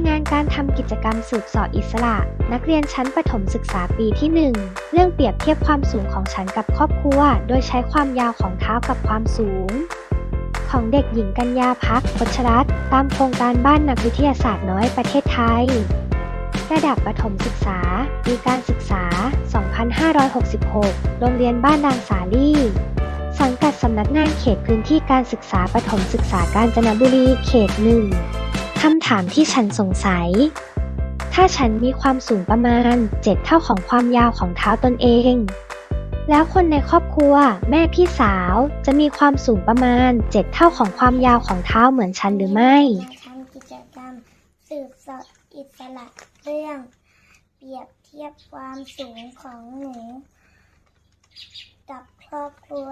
ายงานการทำกิจกรรมสืบเสอบอิสระ นักเรียนชั้นประถมศึกษาปีที่ 1 เรื่องเปรียบเทียบความสูงของฉันกับครอบครัว โดยใช้ความยาวของเท้ากับความสูง ของเด็กหญิงกัญญาพักพชรัตน์ตามโครงการบ้านนักวิทยาศาสตร์น้อยประเทศไทย ระดับประถมศึกษา ปีการศึกษา 2566 โรงเรียนบ้านดางสาลี่สังกัดสำนักงานเขตพื้นที่การศึกษาประถมศึกษากาญจนบุรีเขตหนึ่ง คำถามที่ฉันสงสัย ถ้าฉันมีความสูงประมาณ 7 เท่าของความยาวของเท้าตนเอง แล้วคนในครอบครัว แม่พี่สาวจะมีความสูงประมาณ 7 เท่าของความยาวของเท้าเหมือนฉันหรือไม่ทำกิจกรรม สืบสอบอิสระเรื่อง เปรียบเทียบความสูงของหนู กับครอบครัว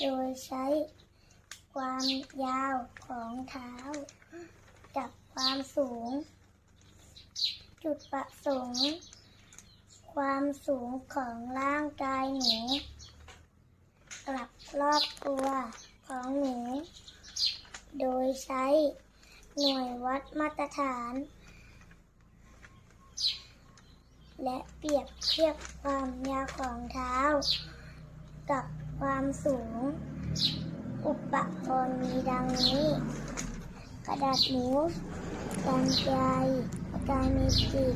โดยใช้ความยาวของเท้า กับความสูง จุดประสงค์ ความสูงของร่างกายหนูกลับรอบครัวของหนูโดยใช้หน่วยวัดมาตรฐาน และเปรียบเทียบความยาวของเท้า กับความสูง อุปกรณ์มีดังนี้ ระดาษหมูกันไกรปากกาเมจิก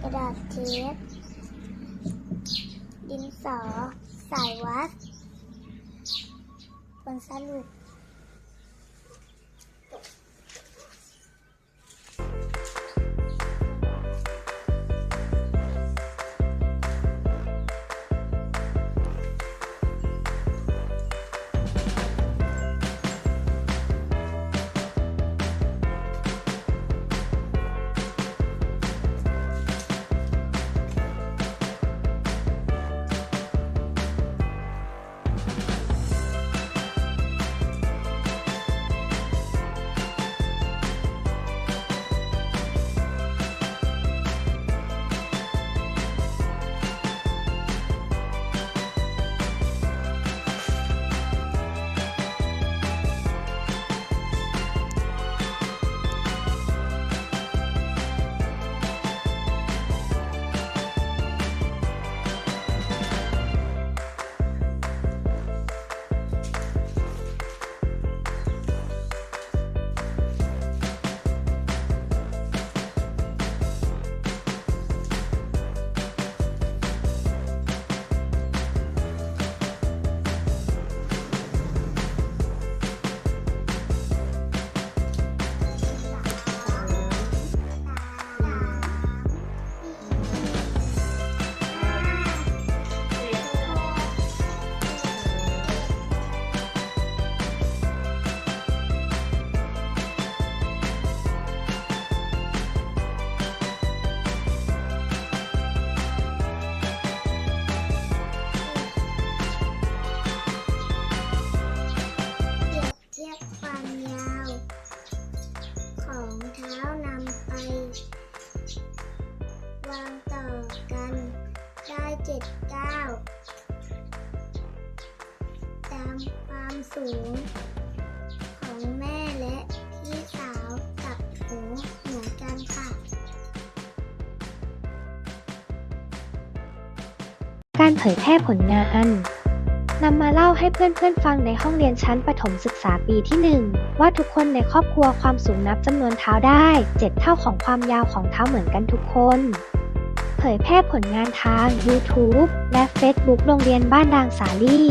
กระดาษเทปดินสอ สายวัด ผลสรุป เจ็ดเก้าตามความสูงของแม่และพี่สาวกับหนูเหมือนกันค่ะ การเผยแพร่ผลงานนำมาเล่าให้เพื่อนๆฟังในห้องเรียนชั้นประถมศึกษาปีที่ 1 ว่าทุกคนในครอบครัวความสูงนับจำนวนเท้าได้ 7 เท่าของความยาวของเท้าเหมือนกันทุกคน เผยแพร่ผลงานทาง YouTube และ Facebook โรงเรียนบ้านดางสาลี่